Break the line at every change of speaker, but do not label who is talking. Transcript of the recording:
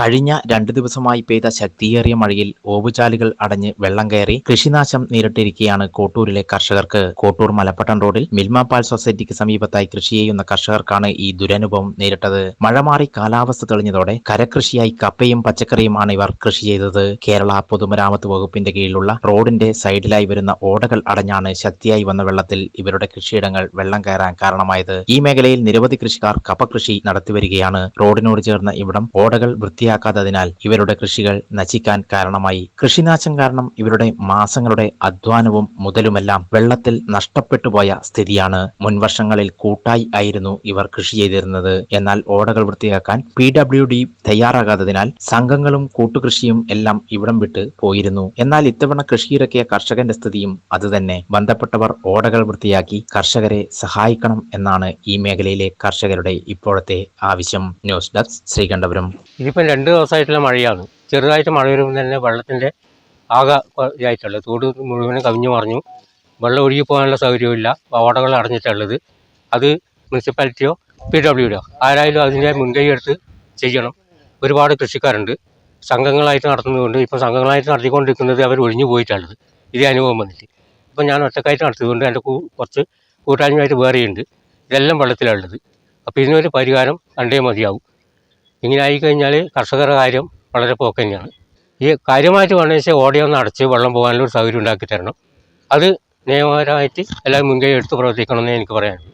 കഴിഞ്ഞ രണ്ടു ദിവസമായി പെയ്ത ശക്തിയേറിയ മഴയിൽ ഓവുചാലുകൾ അടഞ്ഞ് വെള്ളം കയറി കൃഷിനാശം നേരിട്ടിരിക്കുകയാണ് കോട്ടൂരിലെ കർഷകർക്ക്. കോട്ടൂർ മലപ്പട്ടം റോഡിൽ മിൽമാപാൽ സൊസൈറ്റിക്ക് സമീപത്തായി കൃഷി ചെയ്യുന്ന കർഷകർക്കാണ് ഈ ദുരനുഭവം നേരിട്ടത്. മഴ മാറി കാലാവസ്ഥ തെളിഞ്ഞതോടെ കരകൃഷിയായി കപ്പയും പച്ചക്കറിയുമാണ് ഇവർ കൃഷി ചെയ്തത്. കേരള പൊതുമരാമത്ത് വകുപ്പിന്റെ കീഴിലുള്ള റോഡിന്റെ സൈഡിലായി വരുന്ന ഓടകൾ അടഞ്ഞാണ് ശക്തിയായി വന്ന വെള്ളത്തിൽ ഇവരുടെ കൃഷിയിടങ്ങൾ വെള്ളം കയറാൻ കാരണമായത്. ഈ മേഖലയിൽ നിരവധി കൃഷിക്കാർ കപ്പ കൃഷി നടത്തിവരികയാണ്. റോഡിനോട് ചേർന്ന ഇവിടം ഓടകൾ വൃത്തിയാക്കാത്തതിനാൽ ഇവരുടെ കൃഷികൾ നശിക്കാൻ കാരണമായി. കൃഷിനാശം കാരണം ഇവരുടെ മാസങ്ങളുടെ അധ്വാനവും മുതലുമെല്ലാം വെള്ളത്തിൽ നഷ്ടപ്പെട്ടുപോയ സ്ഥിതിയാണ്. മുൻവർഷങ്ങളിൽ കൂട്ടായി ആയിരുന്നു ഇവർ കൃഷി ചെയ്തിരുന്നത്. എന്നാൽ ഓടകൾ വൃത്തിയാക്കാൻ പി ഡബ്ല്യു ഡി തയ്യാറാകാത്തതിനാൽ സംഘങ്ങളും കൂട്ടുകൃഷിയും എല്ലാം ഇവിടം വിട്ട് പോയിരുന്നു. എന്നാൽ ഇത്തവണ കൃഷിയിറക്കിയ കർഷകന്റെ സ്ഥിതിയും അതുതന്നെ. ബന്ധപ്പെട്ടവർ ഓടകൾ വൃത്തിയാക്കി കർഷകരെ സഹായിക്കണം എന്നാണ് ഈ മേഖലയിലെ കർഷകരുടെ ഇപ്പോഴത്തെ ആവശ്യം. News desk Sreekandapuram.
ഇതിപ്പം രണ്ട് ദിവസമായിട്ടുള്ള മഴയാണ്. ചെറുതായിട്ട് മഴ വരുമ്പോൾ തന്നെ വെള്ളത്തിന്റെ ആകെ ഇതായിട്ടുള്ളത്. തോട് മുഴുവനും കവിഞ്ഞു മറിഞ്ഞു. വെള്ളം ഒഴുകി പോകാനുള്ള സൗകര്യമില്ല പാവാടകൾ അടഞ്ഞിട്ടുള്ളത്. അത് മുനിസിപ്പാലിറ്റിയോ പി ഡബ്ല്യുഡിയോ ആരായാലും അതിന്റെ മുൻകൈ എടുത്ത് ചെയ്യണം. ഒരുപാട് കൃഷിക്കാരുണ്ട്. സംഘങ്ങളായിട്ട് നടത്തുന്നതുകൊണ്ട് ഇപ്പോൾ സംഘങ്ങളായിട്ട് നടത്തിക്കൊണ്ടിരിക്കുന്നത് അവർ ഒഴിഞ്ഞു പോയിട്ടുള്ളത് ഇതേ അനുഭവം വന്നിട്ട്. ഇപ്പം ഞാൻ ഒറ്റക്കായിട്ട് നടത്തിയതുകൊണ്ട് എന്റെ കുറച്ച് കൂട്ടായ്മയായിട്ട് വേറെയുണ്ട്. ഇതെല്ലാം വെള്ളത്തിലുള്ളത് അപ്പോൾ ഇതിനൊരു പരിഹാരം കണ്ടേ മതിയാവും. ഇങ്ങനെ ആയിക്കഴിഞ്ഞാൽ കർഷകരുടെ കാര്യം വളരെ പോക്ക് തന്നെയാണ് ഈ കാര്യമായിട്ട് വേണമെന്ന് വെച്ചാൽ ഓടിയൊന്ന് അടച്ച് വെള്ളം പോകാനുള്ള ഒരു സൗകര്യം ഉണ്ടാക്കി തരണം. അത് നിയമപരമായിട്ട് എല്ലാവരും മുൻകൈ എടുത്ത് പ്രവർത്തിക്കണമെന്നേ എനിക്ക് പറയാനുള്ളൂ.